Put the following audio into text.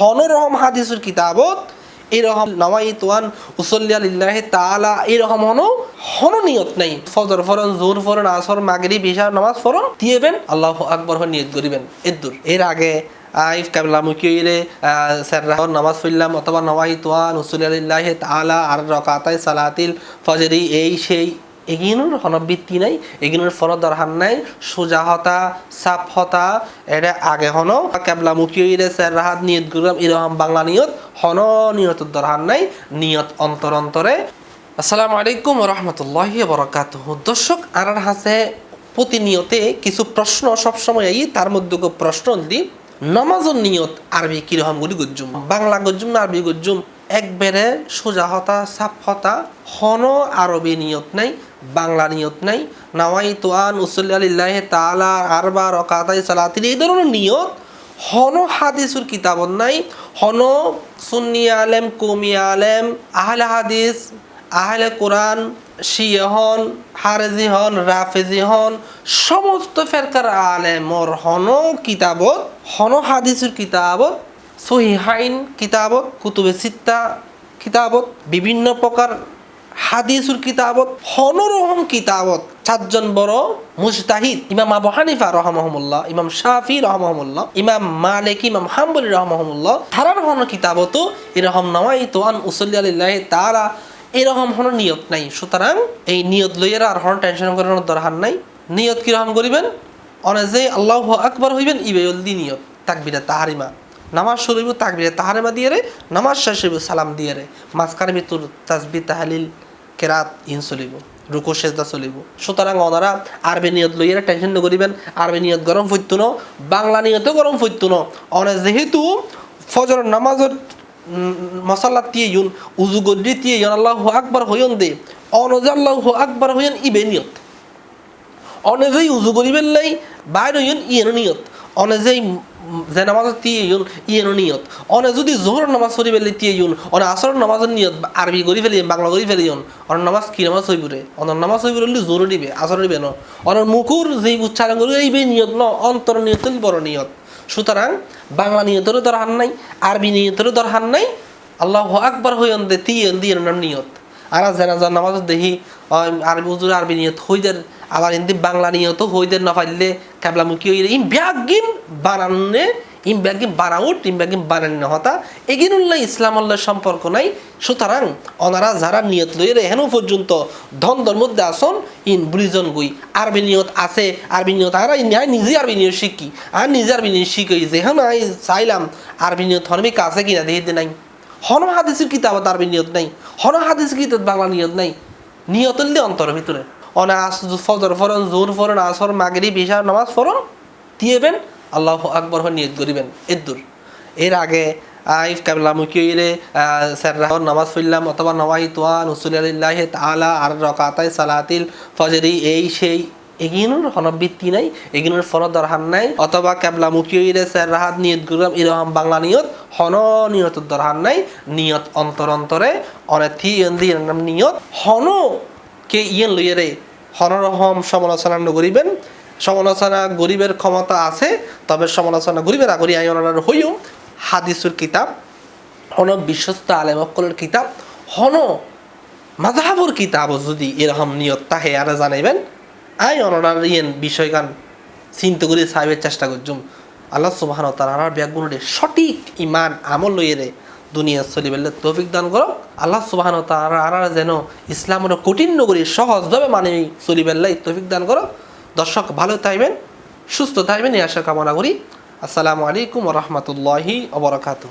হনরহম হাদিসুর কিতাবত এরকম নামাই তোয়ান উসল্লি আলিল্লাহ তালা এরকম হনো হন নিয়ত নাই। ফজর ফরন জোর ফরন, আসর মাগরি বিশা নামাজ ফরন দিয়েবেন আল্লাহ আকবর হয়ে নিয়ত করিবেন। এদুর এর আগে আইফ কাবলা মুকিয়ে স্যার নামাজ পড়লাম, অথবা নওয়াই তোয়ান উসুল আলিল্লাহ তালা আর রকাতাই সালাতিল ফজরি, এই সেই এগিনুর হনবৃত্তি নাই, এগিনুর ফরদ দরহান নাই, সুজাহতা, সাফহতা এটা আগে হন, কেবলা মুখী স্যার রাহাত, নিয়ত গুলাম এরকম বাংলা নিয়ত, হন নিয়ত দরহান নাই, নিয়ত অন্তর অন্তরে। আসসালামু আলাইকুম রহমতুল্লাহ বরকাত দর্শক আর হাসে প্রতিনিয়তে কিছু প্রশ্ন সবসময় এই তার মধ্যে প্রশ্ন দি নমাজের নিয়ত আরবি কীরকম গুলি গজ্জুম বাংলা গজ্জুম না আরবি গজ্জুম একবারে সোজাহতা, সাফহতা, হন আরবি নিয়ত নাই বাংলা নিয়ত নাই। নাওয়াই তোয়ান উসল্লি আলিল্লাহ তালা আরবা রকাতাই সালাতিল এই ধরনের নিয়ত হন হাদিসুর কিতাবত নাই, হন সুন্নি আলেম, কমি আলেম, আহলে হাদিস, আহলে কোরআন, শিয়ে হন, হারেজি হন, রাফেজি হন, সমস্ত ফেরকার আলেমর হন কিতাবত, হন হাদিসুর কিতাবত, সহিহাইন কিতাবত, কুতুবে সিত্তা কিতাবত, বিভিন্ন প্রকার হাদিসুর কিতাবত হনরহম কিতাবত, চারজন বড় মুজতাহিদ, ইমাম আবু হানিফা রহমহমুল্লাহ ইমাম শাফি রহমহমুল্লাহ ইমাম মালিক, ইমাম হাম্বলি রহমহমুল্লাহ তারার হন কিতাবত এরকম নওয়াই তোয়ান উসল্লি আলিল্লাহ তারা এরকম হন নিয়ত নাই। সুতরাং এই নিয়ত লইয়ের আর হন টেনশন করানোর দরকার নাই। নিয়ত কীরকম করিবেন? অনে যে আল্লাহ আকবার হইবেন ইবেউদ্দি নিয়ত তাকবিরা তাহারিমা। নামাজ শুরু তাকবিরা, তাহারিমা দিয়ে রে, নামাজ শেষ হইব, সালাম দিয়ে রে। মাঝখানে ভিতর তাসবি তাহালিল, কেরাত ইন চলিব রুকু সেজদা চলিব। সুতরাং ওনারা আরবি নিয়ত লইয়া টেনশন নকরিবেন, আরবি নিয়ত গরম ফইতো ন, বাংলা নিয়তও গরম ফইতো ন। অনে যেহেতু ফজর নামাজের মশাল্লা দিয়ে ইউন, উজু গদ্রি দিয়ে ইউন, আল্লাহ আকবার হইন দে, অনজে আল্লাহ আকবার হইন ইবে নিয়ত। অনেজেই উজু করিবেন লাই, বাইর হইন ইয়েনো নিয়ত। অনেজেই যে নামাজ দিয়ে ইউন ইয়েনো নিয়ত। অনে যদি জোহর নামাজ পড়ি ফেলে দিয়ে ইউন, অনে আসর নামাজের নিয়ত আরবি করি ফেলি, বাংলা করি ফেলি ইউন অনেক নামাজ কি নামাজ হইবরে অনেক নামাজ হইবরে হলে জোর দিবে আসর দিবে ন। অনেক মুকুর যেই উচ্চারণ করি, এই বে নিয়ত ন, অন্তর নিয়ত বড় নিয়ত। সুতরাং বাংলা নিয়তেরও দরকার নাই, আরবি নিয়তেরও দরকার নাই, আল্লাহ আকবার হইন দে তিয়ন দিয়ে নিয়ত। আর জানাজার নামাজ দেখি আরবি উজুর আরবি নিয়ত হইদের আবার হিন্দি বাংলা নিয়ত হইদের না পাইলে ক্যাবলামুখী হইলে ইম ব্যাগিম বানানে ইম ব্যাগিম বানাউট, ইম ব্যাগিম বানান হতা। এগিনুল্লাহ ইসলাম আল্লাহ সম্পর্ক নাই। সুতরাং ওনারা যারা নিয়ত লইয়ে এখনও পর্যন্ত ধন্দর মধ্যে আসন, ইন ব্রিজন গুই। আরবি নিয়ত আছে, আরবি নিয়ত আর নিজে আরবি নিয়ত শিখি। আর নিজে আরবি নিয়ত শিখি যেহেন আই চাইলাম আরবি নিয়ত হনমি কাছে কিনা দেখে নাই। হন হাদিসের কিতাবত আরবি নিয়ত নাই, হন হাদিসের কিতাব বাংলা নিয়ত নাই। নিয়ত অন্তরের ভিতরে। অনা আস ফজর ফরন জোর ফরন, আসর মাগরি বিশা নামাজ ফরন দিয়েবেন আল্লাহ আকবর নিয়ত করিবেন এদুর এর আগে আইফ কাবলা মুকিয়ে স্যার নামাজ পড়লাম, অথবা নওয়াই তোয়ান উসুল আলিল্লাহ তালা আর রকাতাই সালাতিল ফজরি, এই সেই, এগিনুর হনবৃত্তি নাই, এগিনুর ফরদ দরহান নাই, অথবা কেবলা মুখিয়ে স্যার রাহাত নিয়ত করলাম এরকম বাংলা নিয়ত হন নিয়ত দরহান নাই, নিয়ত অন্তর অন্তরে অনেথি নিয়ত, হন কে ইয়েন লইয়ে রে? হনরহম সমালোচনা নগরিবেন সমালোচনা গরিবের ক্ষমতা আছে, তবে সমালোচনা গরিবের আগরি আই অনার হইও। হাদিসুর কিতাব হন বিশ্বস্ত আলেমকলের কিতাব, হন মাজাহাবুর কিতাব যদি এরকম নিয়ত তাহে আর জানাইবেন, আই অনার ইয়েন বিষয়গান চিন্তা করে সাহেবের চেষ্টা করছুম আল্লাহ সুবাহান তার ব্যাগগুলোরে সঠিক ইমান আমল লইয়ে দুনিয়া চলিবেলে তৌফিক দান করো আল্লাহ সুবাহন তারা যেন ইসলামের কঠিন নগরী সহজভাবে মানে চলিবেল্লাই তৌফিক দান করো দর্শক ভালো থাকবেন, সুস্থ থাকবেন এই আশা কামনা করি আসসালামু আলাইকুম রহমতুল্লাহি অবরাকাতু